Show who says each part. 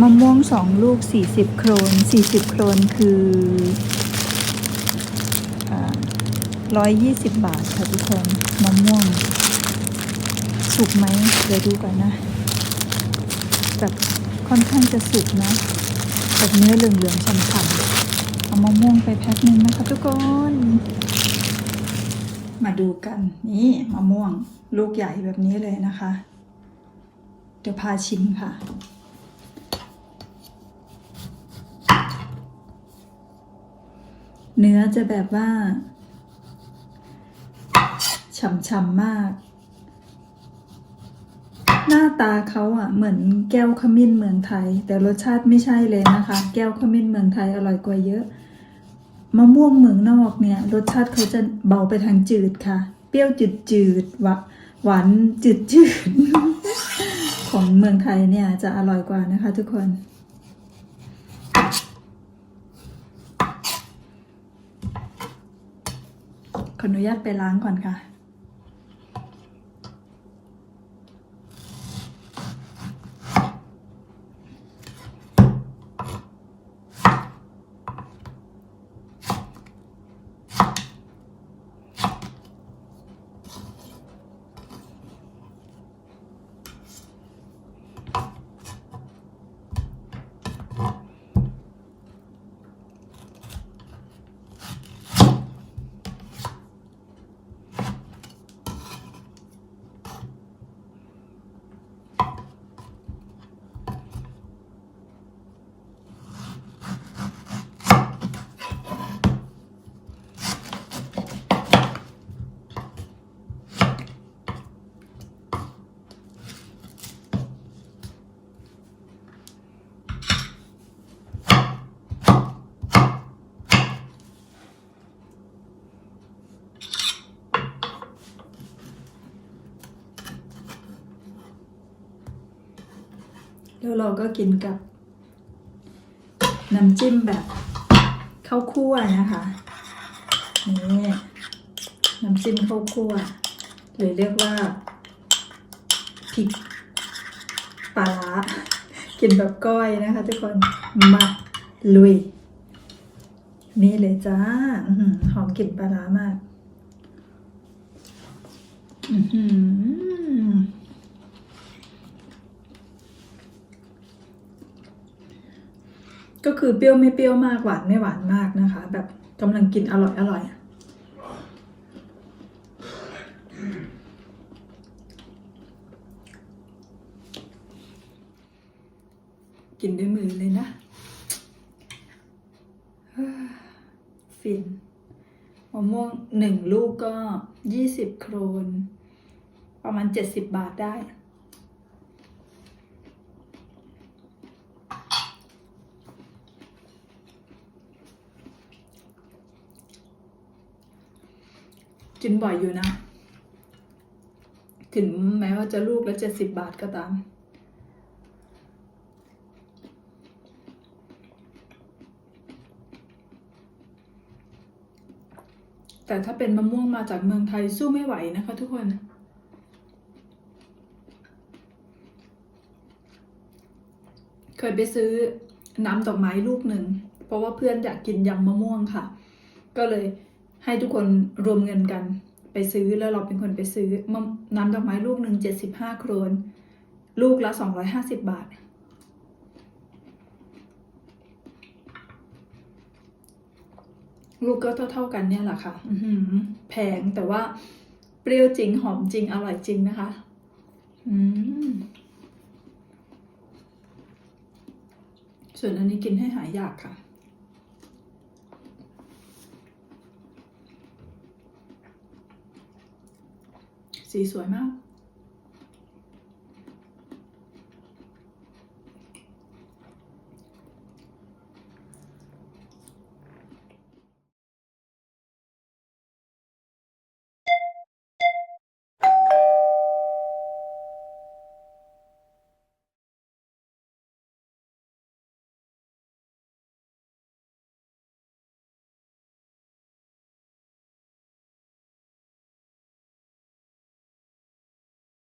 Speaker 1: มะม่วงสองลูก 40 โครน 40 โครนคือร้อยยี่สิบบาทค่ะทุกคนมะม่วง สุกไหมเดี๋ยวดูก่อนนะแบบค่อนข้างจะสุกนะแบบเนื้อเหลืองๆฉ่ำๆเอามะม่วงไปแพ็คหนึ่งนะคะทุกคน มาดูกันนี่มะม่วงลูกใหญ่แบบนี้เลยนะคะ เดี๋ยวพาชิมค่ะ เนื้ อจะแบบว่าฉ่ำๆมาก หน้าตาเขาอะ เหมือนแก้วขมิ้นเมืองไทย แต่รสชาติไม่ใช่เลยนะคะ แก้วขมิ้นเมืองไทยอร่อยกว่าเยอะมะม่วงเมืองนอกเนี่ย รสชาติเขาจะเบาไปทางจืดค่ะ เปรี้ยวจืดจืดหวะหวานจืดจืดของเมืองไทยเนี่ยจะอร่อยกว่านะคะทุกคน ออนุญาตไปล้างก่อนค่ะ แล้วเราก็กินกับ น้ำจิ้มแบบข้าวคั่วนะคะนี่น้ำจิ้มข้าวคั่วหรือเรียกว่าพริกปลาร้ากินแบบก้อยนะคะ ทุกคนมาลุย นี่เลยจ้าหอหอมกลิ่นปลาร้ามาก อือหือ ก็คือเปรี้ยวไม่เปรี้ยวมากหวานไม่หวานมากนะคะ แบบกำลังกินอร่อยอร่อยกินด้วยมือเลยนะฟินมะม่วงหนึ่งลูกก็ยี่สิบโครน ประมาณเจ็ดสิบบาทได้ กินบ่อยอยู่นะ ถึงแม้ว่าจะลูกละเจ็ดสิบบาทก็ตาม แต่ถ้าเป็นมะม่วงมาจากเมืองไทยสู้ไม่ไหวนะคะทุกคนเคยไปซื้อน้ำดอกไม้ลูกหนึ่ง เพราะว่าเพื่อนอยากกินยำมะม่วงค่ะ ก็เลย ให้ทุกคนรวมเงินกันไปซื้อแล้วเราเป็นคนไปซื้อมะน้ำดอกไม้ลูกหนึ่งเจ็ดสิบห้าโครน ลูกละสองร้อยห้าสิบบาท ลูกก็เท่าๆกันเนี่ยแหละค่ะ อืแพงแต่ว่าเปรี้ยวจริงหอมจริงอร่อยจริงนะคะ อืมส่วนอันนี้กินให้หายอยากค่ะ สีสวยมาก